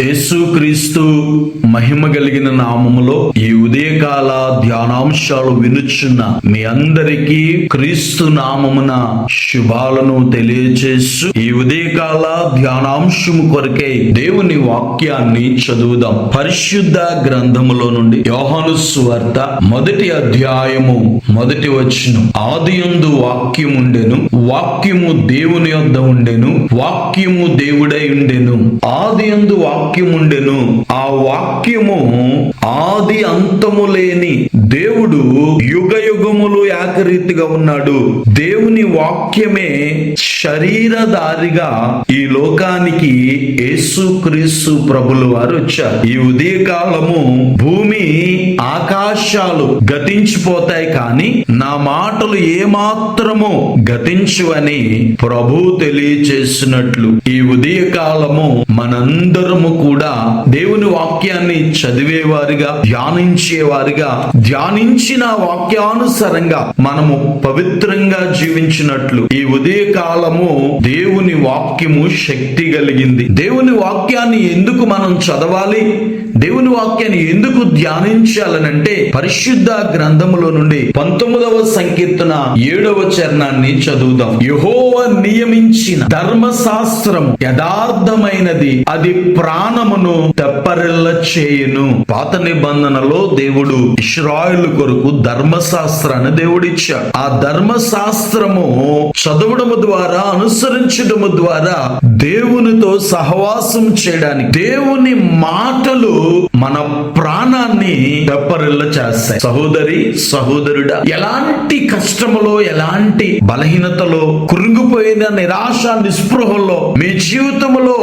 యేసుక్రీస్తు మహిమ కలిగిన నామములో ఈ ఉదయకాల ధ్యానాంశాలు వినుచున్న మీ అందరికీ క్రీస్తు నామమున శుభాలను తెలియచేస్తూ ఈ ఉదయకాల ధ్యానాంశము కొరకై దేవుని వాక్యాన్ని చదువుదాం. పరిశుద్ధ గ్రంథములో నుండి యోహాను స్వార్త మొదటి అధ్యాయము మొదటి వచనం. ఆదియందు వాక్యం ఉండెను వాక్యము దేవుని యొద్ద ఉండెను వాక్యము దేవుడై ఉండెను. ఆదియందు వాక్యం వాక్యముండెను. ఆ వాక్యము ఆది అంతము లేని దేవుడు యుగ యుగములు ఏకరీతిగా ఉన్నాడు. దేవుని వాక్యమే శరీరధారిగా ఈ లోకానికి యేసుక్రీస్తు ప్రభులు వారు వచ్చారు. ఈ ఉదయకాలము భూమి ఆకాశాలు గతించిపోతాయి కానీ నా మాటలు ఏమాత్రము గతించువని ప్రభు తెలియచేసినట్లు. ఈ ఉదయకాలము మనందరము కూడా దేవుని వాక్యాన్ని చదివేవారిగా ధ్యానించేవారిగా ధ్యానించిన వాక్యానుసారంగా మనము పవిత్రంగా జీవించినట్లు ఈ ఉదయ కాలము దేవుని వాక్యము శక్తి కలిగింది. దేవుని వాక్యాన్ని ఎందుకు మనం చదవాలి? దేవుని వాక్యాన్ని ఎందుకు ధ్యానించాలనంటే పరిశుద్ధ గ్రంథములో నుండి పంతొమ్మిదవ సంకీర్తన ఏడవ చరణాన్ని చదువుదాం. యహోవ నియమించిన ధర్మశాస్త్రము యథార్థమైనది అది ప్రాణమును తెప్పరిల్ల చేయును. పాత నిబంధనలో దేవుడు ఇస్రాయలు కొరకు ధర్మశాస్త్రాన్ని దేవుడిచ్చాడు. ఆ ధర్మశాస్త్రము చదవడము ద్వారా అనుసరించడము ద్వారా దేవునితో సహవాసం చేయడానికి దేవుని మాటలు మన ప్రాణాన్ని తెప్పరిల్ల చేస్తాయి. సహోదరి సహోదరుడా ఎలాంటి కష్టములో ఎలాంటి బలహీనతలో కృంగిపోయిన నిరాశ నిస్పృహల్లో మీ జీవితంలో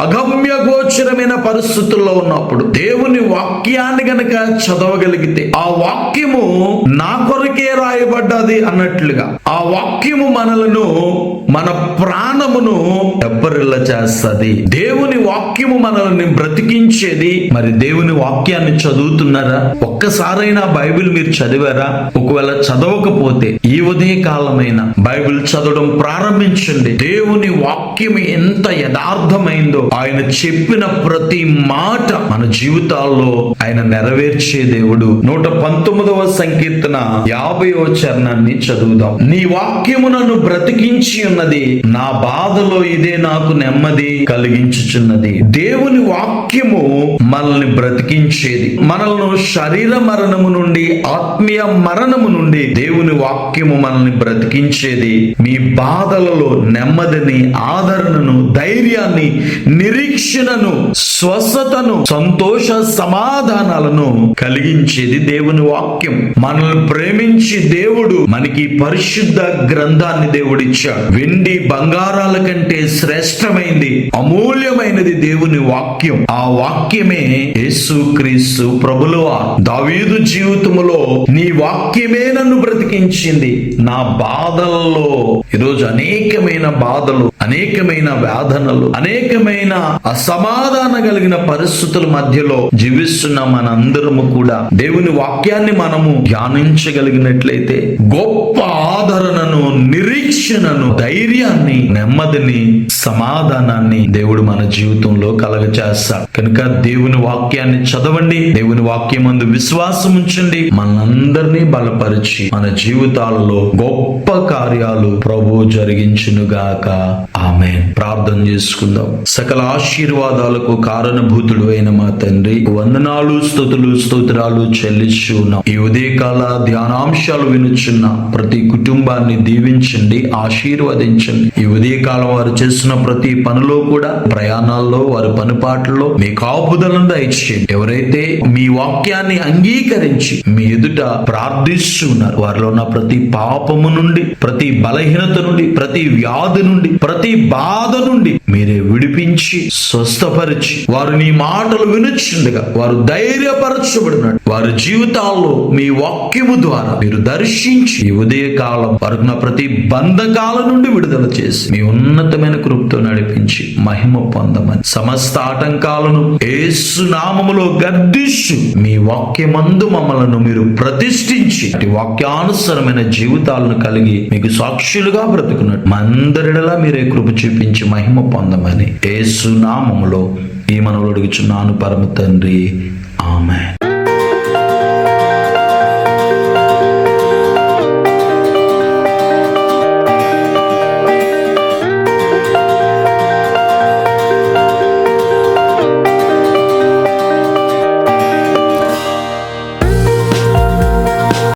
అగమ్య గోచరమైన పరిస్థితుల్లో ఉన్నప్పుడు దేవుని వాక్యాన్ని గనక చదవగలిగితే ఆ వాక్యము నా కొరకే రాయబడ్డది అన్నట్లుగా ఆ వాక్యము మనలను మన ప్రాణమును దెబ్బరిల్ల చేస్తుంది. దేవుని వాక్యము మనల్ని బ్రతికించేది మరి దేవుని వాక్యాన్ని చదువుతున్నారా? ఒక్కసారైనా బైబిల్ మీరు చదివారా? ఒకవేళ చదవకపోతే ఈ ఉదయ కాలమైన బైబిల్ చదవడం ప్రారంభించండి. దేవుని వాక్యం ఎంత యథార్థమైందో ఆయన చెప్పిన ప్రతి మాట మన జీవితాల్లో ఆయన నెరవేర్చే దేవుడు. నూట పంతొమ్మిదవ సంకీర్తన యాభైవ చరణాన్ని చదువుదాం. నీ వాక్యము నన్ను బ్రతికించి ఉన్నది నా బాధలో ఇదే నాకు నెమ్మది కలిగించుచున్నది. దేవుని వాక్యము మనల్ని బ్రతికించేది. మనల్ని శరీర మరణము నుండి ఆత్మీయ మరణము నుండి దేవుని వాక్యము మనల్ని బ్రతికించేది. మీ బాధలలో నెమ్మదిని ఆదరణను ధైర్యాన్ని నిరీక్షణను స్వస్థతను సంతోష సమాధానాలను కలిగించేది దేవుని వాక్యం. మనల్ని ప్రేమించి దేవుడు మనకి పరిశుద్ధ గ్రంథాన్ని దేవుడిచ్చాడు. వెండి బంగారాల కంటే శ్రేష్టమైంది అమూల్యమైనది దేవుని వాక్యం. ఆ వాక్యమే యేసుక్రీస్తు ప్రభులువా. దావీదు జీవితంలో నీ వాక్యమే నన్ను బ్రతికించింది. నా బాధల్లో ఈరోజు అనేకమైన బాధలు అనేకమైన వేదనలు అనేకమైన అసమాధాన కలిగిన పరిస్థితుల మధ్యలో జీవిస్తున్న మనందరము కూడా దేవుని వాక్యాన్ని మనము ధ్యానించగలిగినట్లయితే గొప్ప ఆదరణను నిరీక్షణను ధైర్యాన్ని నెమ్మదిని సమాధానాన్ని దేవుడు మన జీవితంలో కలగచేస్తాడు కనుక దేవుని వాక్యాన్ని చదవండి దేవుని వాక్యం అందు విశ్వాసం ఉంచండి. మనందరినీ బలపరిచి మన జీవితాలలో గొప్ప కార్యాలు ప్రభు జరిగించునుగాక. ఆమె ప్రార్థన చేసుకుందాం. సకల ఆశీర్వాదాలకు కారణభూతుడు అయిన మా తండ్రి వందనాలు స్థుతులు స్తోత్రాలు చెల్లిస్తున్నాం ఈ ఉదయకాల ధ్యానాంశాలు వినుచున్న. ప్రతి కుటుంబాన్ని దీవించండి. ఆశీర్వదించండి. ఈ ఉదయకాలం వారు చేస్తున్న ప్రతి పనిలో కూడా ప్రయాణాల్లో వారి పనిపాట్లలో మీ కాపుదలను దయచేయండి. ఎవరైతే మీ వాక్యాన్ని అంగీకరించి మీ ఎదుట ప్రార్థిస్తున్నారు వారిలో ఉన్న ప్రతి పాపము నుండి ప్రతి బలహీనత నుండి ప్రతి వ్యాధి నుండి ప్రతి బాధ నుండి మీరే విడిపించి స్వస్థపరిచి వారు నీ మాటలు వినుచుండగా వారు ధైర్యపరచబడినట్టు వారి జీవితాల్లో మీ వాక్యము ద్వారా మీరు దర్శించి ఈ ఉదయ కాలం వారికి నా ప్రతి బంధకాల నుండి విడుదల చేసి మీ ఉన్నతమైన కృపతో నడిపించి మహిమ పొందమని సమస్త ఆటంకాలను ఏసు నామములో గర్దిస్తూ మీ వాక్యమందు మమ్మలను మీరు ప్రతిష్ఠించి వాక్యానుసరమైన జీవితాలను కలిగి మీకు సాక్షులుగా బ్రతుకున్నట్టు మందరిడలా మీరే కృప చూపించి మహిమ పొందమని ఏసు నామములో ఈ మనవులు అడుగుచున్నాను పరమ తండ్రి. ఆమె